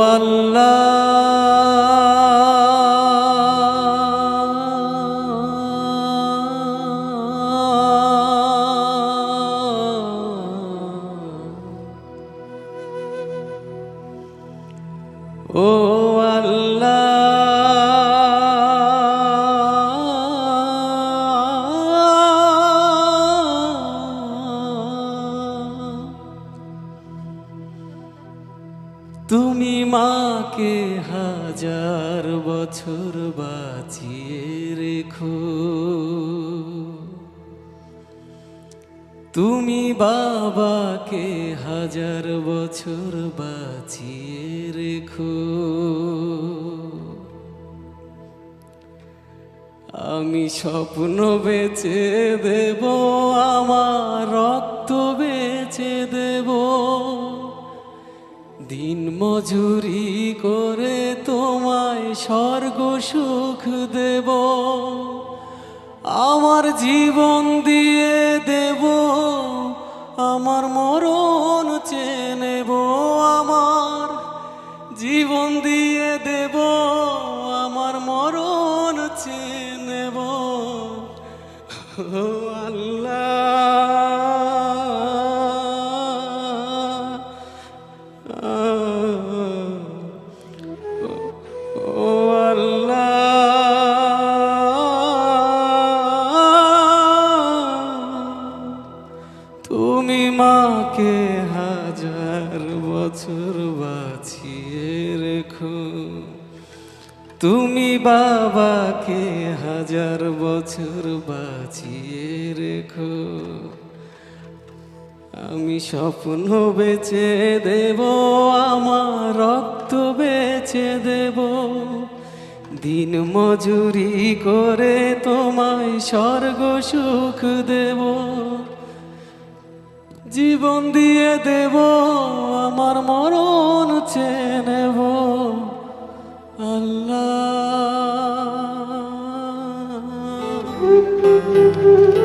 Allah. Oh. তুমি মাকে হাজার বছর বাঁচিয়ে রেখো। তুমি বাবাকে হাজার বছর বাঁচিয়ে রেখো। আমি স্বপ্ন বেচে দেব, আমার রক্ত বেচে দেব দিন মজুরি করে তোমায় স্বর্গ সুখ দেব? আমার জীবন দিয়ে দেব, আমার মরণ চেয়ে নেব আমার। জীবন দিয়ে দেব, আমার মরণ চেয়ে নেব। আল্লাহ। তুমি মাকে হাজার বছর বাঁচিয়ে রেখো। তুমি বাবাকে হাজার বছর বাঁচিয়ে রেখো। আমি স্বপ্ন বেছে দেব, আমার রক্ত বেছে দেব। দিন মজুরি করে তোমায় স্বর্গ সুখ দেব। জীবন দিয়ে দেব, আমার মরণ চেয়ে নেব। আল্লাহ।